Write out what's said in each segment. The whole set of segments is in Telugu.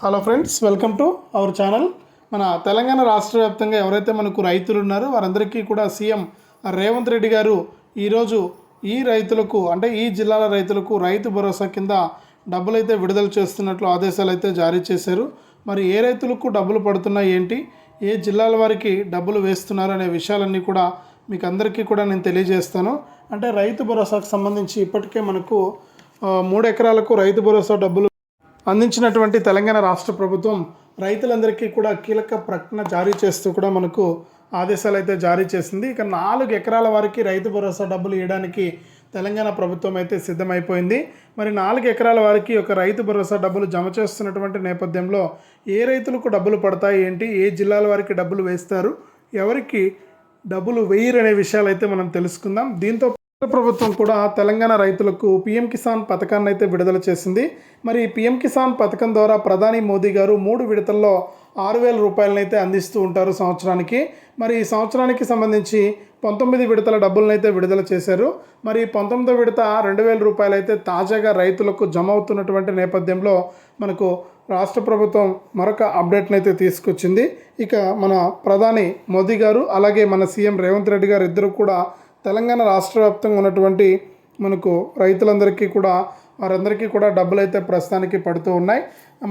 Hello friends welcome to our channel మన తెలంగాణ రాష్ట్ర వ్యాప్తంగా ఎవరైతే మనకు రైతులు ఉన్నారో వారందరికీ కూడా సీఎం రేవంత్ రెడ్డి గారు ఈరోజు ఈ రైతులకు అంటే ఈ జిల్లాల రైతులకు రైతు భరోసా కింద డబ్బులు అయితే విడుదల చేస్తున్నట్లు ఆదేశాలు అయితే జారీ చేశారు. మరి ఏ రైతులకు డబ్బులు పడుతున్నాయి ఏంటి? ఏ జిల్లాల వారికి డబ్బులు వేస్తున్నారు అనే విషయాలన్నీ కూడా మీకు అందరికీ కూడా నేను తెలియజేస్తాను. అంటే రైతు భరోసాకు సంబంధించి ఇప్పటికే మనకు మూడు ఎకరాలకు రైతు భరోసా డబ్బులు అందించినటువంటి తెలంగాణ రాష్ట్ర ప్రభుత్వం రైతులందరికీ కూడా కీలక ప్రకటన జారీ చేస్తూ కూడా మనకు ఆదేశాలు అయితే జారీ చేసింది. ఇక నాలుగు ఎకరాల వారికి రైతు భరోసా డబ్బులు ఇవ్వడానికి తెలంగాణ ప్రభుత్వం అయితే సిద్ధమైపోయింది. మరి నాలుగు ఎకరాల వారికి ఒక రైతు భరోసా డబ్బులు జమ చేస్తున్నటువంటి నేపథ్యంలో ఏ రైతులకు డబ్బులు పడతాయి ఏంటి ఏ జిల్లాల వారికి డబ్బులు వేస్తారు ఎవరికి డబ్బులు వేయరు అనే విషయాలు అయితే మనం తెలుసుకుందాం. దీంతో ప్రభుత్వం కూడా తెలంగాణ రైతులకు పీఎం కిసాన్ పథకాన్ని అయితే విడుదల చేసింది. మరి పీఎం కిసాన్ పథకం ద్వారా ప్రధాని మోదీ గారు మూడు విడతల్లో ఆరు వేల రూపాయలనైతే అందిస్తూ ఉంటారు సంవత్సరానికి. మరి ఈ సంవత్సరానికి సంబంధించి పంతొమ్మిది విడతల డబ్బులనైతే విడుదల చేశారు. మరి పంతొమ్మిదో విడత రెండు వేల రూపాయలు అయితే తాజాగా రైతులకు జమ అవుతున్నటువంటి నేపథ్యంలో మనకు రాష్ట్ర ప్రభుత్వం మరొక అప్డేట్ని అయితే తీసుకొచ్చింది. ఇక మన ప్రధాని మోదీ గారు అలాగే మన సీఎం రేవంత్ రెడ్డి గారు ఇద్దరు కూడా తెలంగాణ రాష్ట్ర వ్యాప్తంగా ఉన్నటువంటి మనకు రైతులందరికీ కూడా వారందరికీ కూడా డబ్బులు అయితే ప్రస్తుతానికి పడుతూ ఉన్నాయి.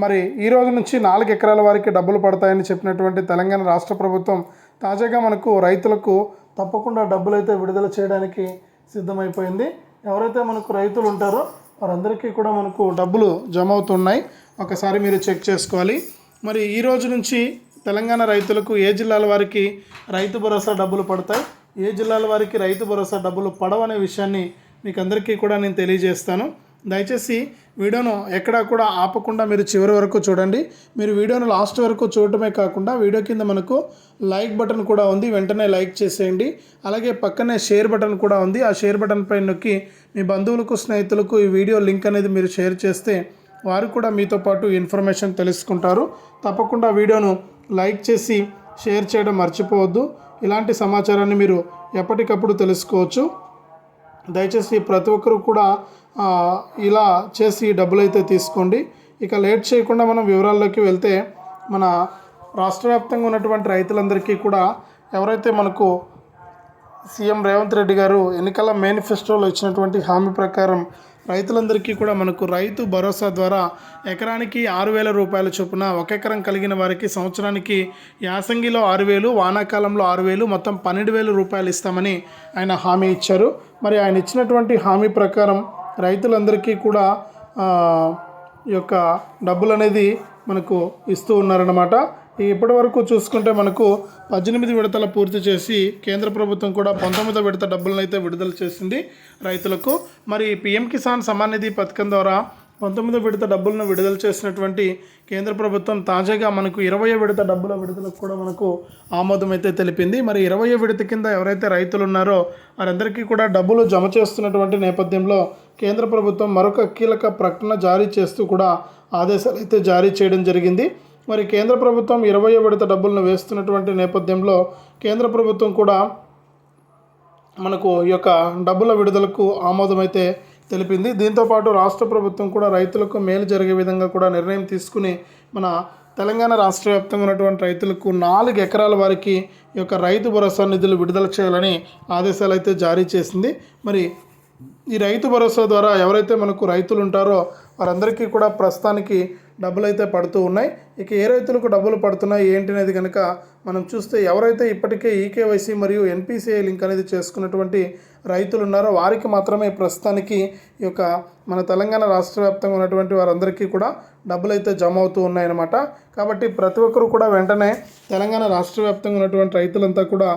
మరి ఈ రోజు నుంచి నాలుగు ఎకరాల వారికి డబ్బులు పడతాయని చెప్పినటువంటి తెలంగాణ రాష్ట్ర ప్రభుత్వం తాజాగా మనకు రైతులకు తప్పకుండా డబ్బులు అయితే విడుదల చేయడానికి సిద్ధమైపోయింది. ఎవరైతే మనకు రైతులు ఉంటారో వారందరికీ కూడా మనకు డబ్బులు జమ అవుతున్నాయి. ఒకసారి మీరు చెక్ చేసుకోవాలి. మరి ఈ రోజు నుంచి తెలంగాణ రైతులకు ఏ జిల్లాల వారికి రైతు భరోసా డబ్బులు పడతాయి? ఏ జిల్లాల వారికి రైతు భరోసా డబ్బులు పడవనే విషయాన్ని మీకు అందరికీ కూడా నేను తెలియజేస్తాను. దయచేసి వీడియోను ఎక్కడా కూడా ఆపకుండా మీరు చివరి వరకు చూడండి. మీరు వీడియోను లాస్ట్ వరకు చూడటమే కాకుండా వీడియో కింద మనకు లైక్ బటన్ కూడా ఉంది. వెంటనే లైక్ చేసేయండి. అలాగే పక్కనే షేర్ బటన్ కూడా ఉంది. ఆ షేర్ బటన్ పైన నొక్కి మీ బంధువులకు స్నేహితులకు ఈ వీడియో లింక్ అనేది మీరు షేర్ చేస్తే వారు కూడా మీతో పాటు ఇన్ఫర్మేషన్ తెలుసుకుంటారు. తప్పకుండా వీడియోను లైక్ చేసి షేర్ చేయడం మర్చిపోవద్దు. ఇలాంటి సమాచారాన్ని మీరు ఎప్పటికప్పుడు తెలుసుకోవచ్చు. దయచేసి ప్రతి ఒక్కరు కూడా ఇలా చేసి డబ్బులు అయితే తీసుకోండి. ఇక లేట్ చేయకుండా మనం వివరాల్లోకి వెళ్తే మన రాష్ట్ర వ్యాప్తంగా ఉన్నటువంటి రైతులందరికీ కూడా ఎవరైతే మనకు సీఎం రేవంత్ రెడ్డి గారు ఎన్నికల మేనిఫెస్టోలో ఇచ్చినటువంటి హామీ ప్రకారం రైతులందరికీ కూడా మనకు రైతు భరోసా ద్వారా ఎకరానికి ఆరు వేల రూపాయల చొప్పున ఒక ఎకరం కలిగిన వారికి సంవత్సరానికి యాసంగిలో ఆరు వేలు వానాకాలంలో ఆరు వేలు మొత్తం పన్నెండు వేల రూపాయలు ఇస్తామని ఆయన హామీ ఇచ్చారు. మరి ఆయన ఇచ్చినటువంటి హామీ ప్రకారం రైతులందరికీ కూడా ఈ యొక్క డబ్బులు అనేది మనకు ఇస్తూ ఉన్నారన్నమాట. ఇప్పటి వరకు చూసుకుంటే మనకు పద్దెనిమిది విడతల పూర్తి చేసి కేంద్ర ప్రభుత్వం కూడా పంతొమ్మిదో విడత డబ్బులను అయితే విడుదల చేసింది రైతులకు. మరి పిఎం కిసాన్ సమాన్ నిధి పథకం ద్వారా పంతొమ్మిదో విడత డబ్బులను విడుదల చేసినటువంటి కేంద్ర ప్రభుత్వం తాజాగా మనకు ఇరవై విడత డబ్బుల విడుదలకు కూడా మనకు ఆమోదం అయితే తెలిపింది. మరి ఇరవై విడత కింద ఎవరైతే రైతులు ఉన్నారో వారందరికీ కూడా డబ్బులు జమ చేస్తున్నటువంటి నేపథ్యంలో కేంద్ర ప్రభుత్వం మరొక కీలక ప్రకటన జారీ చేస్తూ కూడా ఆదేశాలు అయితే జారీ చేయడం జరిగింది. మరి కేంద్ర ప్రభుత్వం ఇరవై విడత డబ్బులను వేస్తున్నటువంటి నేపథ్యంలో కేంద్ర ప్రభుత్వం కూడా మనకు ఈ యొక్క డబ్బుల విడుదలకు ఆమోదం అయితే తెలిపింది దీంతోపాటు రాష్ట్ర ప్రభుత్వం కూడా రైతులకు మేలు జరిగే విధంగా కూడా నిర్ణయం తీసుకుని మన తెలంగాణ రాష్ట్ర వ్యాప్తంగా ఉన్నటువంటి రైతులకు నాలుగు ఎకరాల వారికి ఈ యొక్క రైతు భరోసా నిధులు విడుదల చేయాలని ఆదేశాలు అయితే జారీ చేసింది. మరి ఈ రైతు భరోసా ద్వారా ఎవరైతే మనకు రైతులు ఉంటారో వారందరికీ కూడా ప్రస్తుతానికి డబ్బులు అయితే పడుతూ ఉన్నాయి. ఇక ఏ రైతులకు డబ్బులు పడుతున్నాయి? ఏంటి అనేది కనుక మనం చూస్తే ఎవరైతే ఇప్పటికే ఈకేవైసీ మరియు ఎన్పిసిఐ లింక్ అనేది చేసుకున్నటువంటి రైతులు ఉన్నారో వారికి మాత్రమే ప్రస్తుతానికి ఈ యొక్క మన తెలంగాణ రాష్ట్ర వ్యాప్తంగా ఉన్నటువంటి వారందరికీ కూడా డబ్బులు అయితే జమ అవుతూ ఉన్నాయన్నమాట. కాబట్టి ప్రతి ఒక్కరు కూడా వెంటనే తెలంగాణ రాష్ట్ర వ్యాప్తంగా ఉన్నటువంటి రైతులంతా కూడా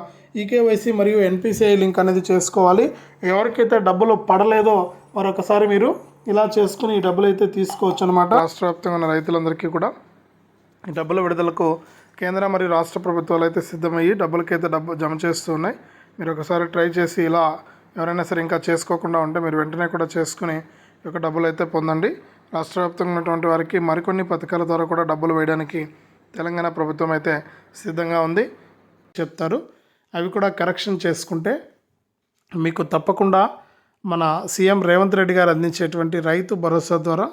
ఈకేవైసీ మరియు ఎన్పిసిఐ లింక్ అనేది చేసుకోవాలి. ఎవరికైతే డబ్బులు పడలేదో మరొకసారి మీరు ఇలా చేసుకుని ఈ డబ్బులు అయితే తీసుకోవచ్చు అనమాట రాష్ట్ర వ్యాప్తంగా ఉన్న రైతులందరికీ కూడా ఈ డబ్బుల విడుదలకు కేంద్ర మరియు రాష్ట్ర ప్రభుత్వాలు అయితే సిద్ధమయ్యి డబ్బులకైతే డబ్బు జమ చేస్తూ ఉన్నాయి. మీరు ఒకసారి ట్రై చేసి ఇలా ఎవరైనా సరే ఇంకా చేసుకోకుండా ఉంటే మీరు వెంటనే కూడా చేసుకుని ఈ యొక్క డబ్బులు అయితే పొందండి. రాష్ట్ర వ్యాప్తంగా ఉన్నటువంటి వారికి మరికొన్ని పథకాల ద్వారా కూడా డబ్బులు వేయడానికి తెలంగాణ ప్రభుత్వం అయితే సిద్ధంగా ఉంది చెప్తారు. అవి కూడా కరెక్షన్ చేసుకుంటే మీకు తప్పకుండా మన సీఎం రేవంత్ రెడ్డి గారు అందించేటువంటి రైతు భరోసా ద్వారా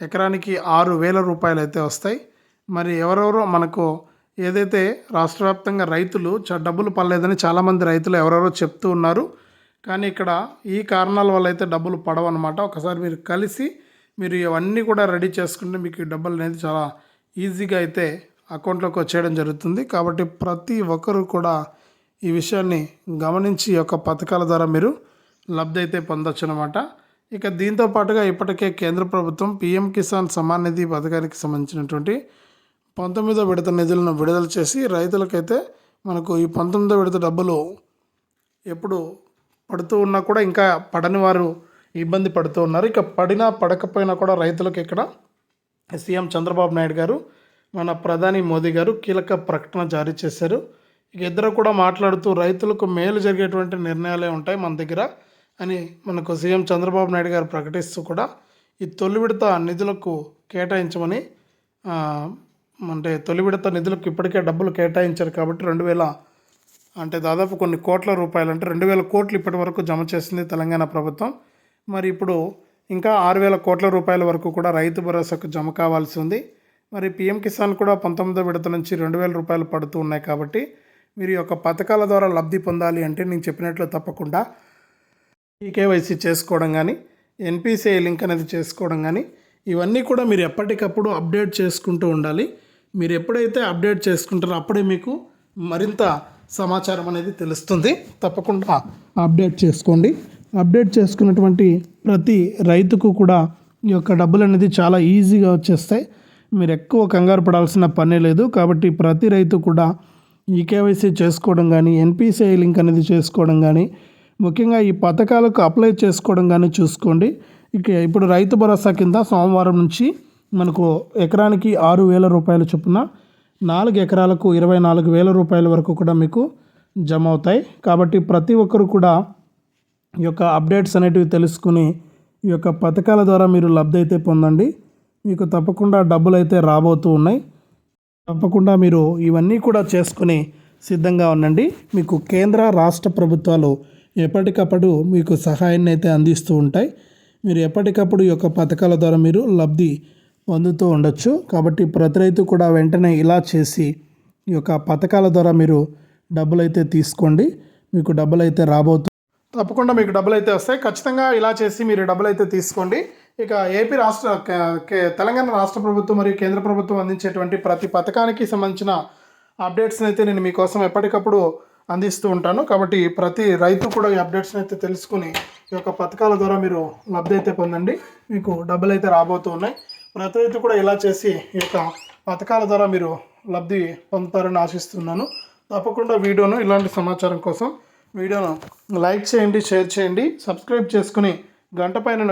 ఎకరానికి ఆరు వేల రూపాయలు అయితే వస్తాయి. మరి ఎవరెవరో మనకు ఏదైతే రాష్ట్ర వ్యాప్తంగా రైతులు చ డబ్బులు పడలేదని చాలామంది రైతులు ఎవరెవరో చెప్తూ ఉన్నారు. కానీ ఇక్కడ ఈ కారణాల వల్ల అయితే డబ్బులు పడవన్నమాట. ఒకసారి మీరు కలిసి మీరు ఇవన్నీ కూడా రెడీ చేసుకుంటే మీకు డబ్బులు అనేది చాలా ఈజీగా అయితే అకౌంట్లోకి వచ్చేయడం జరుగుతుంది. కాబట్టి ప్రతి ఒక్కరూ కూడా ఈ విషయాన్ని గమనించి ఈ యొక్క పథకాల ద్వారా మీరు లబ్ధి అయితే పొందొచ్చు అనమాట ఇక దీంతో పాటుగా ఇప్పటికే కేంద్ర ప్రభుత్వం పీఎం కిసాన్ సమాన్ నిధి పథకానికి సంబంధించినటువంటి పంతొమ్మిదో విడత నిధులను విడుదల చేసి రైతులకైతే మనకు ఈ పంతొమ్మిదో విడత డబ్బులు ఎప్పుడు పడుతూ ఉన్నా కూడా ఇంకా పడని వారు ఇబ్బంది పడుతూ ఉన్నారు. ఇక పడినా పడకపోయినా కూడా రైతులకు ఇక్కడ సీఎం చంద్రబాబు నాయుడు గారు మన ప్రధాని మోదీ గారు కీలక ప్రకటన జారీ చేశారు. ఇక ఇద్దరు కూడా మాట్లాడుతూ రైతులకు మేలు జరిగేటువంటి నిర్ణయాలే ఉంటాయి మన దగ్గర. అని మనకు సీఎం చంద్రబాబు నాయుడు గారు ప్రకటిస్తూ కూడా ఈ తొలి విడత నిధులకు కేటాయించమని అంటే తొలి విడత నిధులకు ఇప్పటికే డబ్బులు కేటాయించారు కాబట్టి రెండు వేల అంటే దాదాపు కొన్ని కోట్ల రూపాయలు అంటే రెండు వేల కోట్లు ఇప్పటి వరకు జమ చేసింది తెలంగాణ ప్రభుత్వం. మరి ఇప్పుడు ఇంకా ఆరు వేల కోట్ల రూపాయల వరకు కూడా రైతు భరోసాకు జమ కావాల్సి ఉంది. మరి పిఎం కిసాన్ కూడా పంతొమ్మిదో విడత నుంచి రెండు వేల రూపాయలు పడుతూ ఉన్నాయి కాబట్టి మీరు ఈ యొక్క పథకాల ద్వారా లబ్ధి పొందాలి అంటే నేను చెప్పినట్లు తప్పకుండా ఈ కేవైసీ చేసుకోవడం కానీ ఎన్పిసిఐ లింక్ అనేది చేసుకోవడం కానీ ఇవన్నీ కూడా మీరు ఎప్పటికప్పుడు అప్డేట్ చేసుకుంటూ ఉండాలి. మీరు ఎప్పుడైతే అప్డేట్ చేసుకుంటారో అప్పుడే మీకు మరింత సమాచారం అనేది తెలుస్తుంది. తప్పకుండా అప్డేట్ చేసుకోండి. అప్డేట్ చేసుకున్నటువంటి ప్రతి రైతుకు కూడా ఈ యొక్క డబ్బులు అనేది చాలా ఈజీగా వచ్చేస్తాయి. మీరు ఎక్కువ కంగారు పడాల్సిన పనే లేదు. కాబట్టి ప్రతి రైతు కూడా ఈ కేవైసీ చేసుకోవడం కానీ ఎన్పిసిఐ లింక్ అనేది చేసుకోవడం కానీ ముఖ్యంగా ఈ పథకాలకు అప్లై చేసుకోవడం కానీ చూసుకోండి. ఇక ఇప్పుడు రైతు భరోసా కింద సోమవారం నుంచి మనకు ఎకరానికి ఆరు వేల రూపాయల చొప్పున నాలుగు ఎకరాలకు ఇరవై నాలుగు వేల రూపాయల వరకు కూడా మీకు జమ అవుతాయి కాబట్టి ప్రతి ఒక్కరు కూడా ఈ యొక్క అప్డేట్స్ అనేటివి తెలుసుకుని ఈ యొక్క పథకాల ద్వారా మీరు లబ్ధి అయితే పొందండి. మీకు తప్పకుండా డబ్బులు అయితే రాబోతూ ఉన్నాయి. తప్పకుండా మీరు ఇవన్నీ కూడా చేసుకుని సిద్ధంగా ఉండండి. మీకు కేంద్ర రాష్ట్ర ప్రభుత్వాలు ఎప్పటికప్పుడు మీకు సహాయాన్ని అయితే అందిస్తూ ఉంటాయి. మీరు ఎప్పటికప్పుడు ఈ యొక్క పథకాల ద్వారా మీరు లబ్ధి పొందుతూ ఉండొచ్చు. కాబట్టి ప్రతి రైతు కూడా వెంటనే ఇలా చేసి ఈ యొక్క పథకాల ద్వారా మీరు డబ్బులు అయితే తీసుకోండి. మీకు డబ్బులు అయితే రాబోతు తప్పకుండా మీకు డబ్బులు అయితే వస్తాయి. ఖచ్చితంగా ఇలా చేసి మీరు డబ్బులు అయితే తీసుకోండి. ఇక ఏపీ రాష్ట్ర తెలంగాణ రాష్ట్ర ప్రభుత్వం మరియు కేంద్ర ప్రభుత్వం అందించేటువంటి ప్రతి పథకానికి సంబంధించిన అప్డేట్స్ని అయితే నేను మీకోసం ఎప్పటికప్పుడు అందిస్తూ ఉంటాను. కాబట్టి ప్రతి రైతు కూడా ఈ అప్డేట్స్ని అయితే తెలుసుకుని ఈ యొక్క పథకాల ద్వారా మీరు లబ్ధి అయితే పొందండి. మీకు డబ్బులు అయితే రాబోతూ ఉన్నాయి. ప్రతి రైతు కూడా ఇలా చేసి ఈ యొక్క పథకాల ద్వారా మీరు లబ్ధి పొందుతారని ఆశిస్తున్నాను. తప్పకుండా వీడియోను ఇలాంటి సమాచారం కోసం వీడియోను లైక్ చేయండి షేర్ చేయండి సబ్స్క్రైబ్ చేసుకుని గంట పైన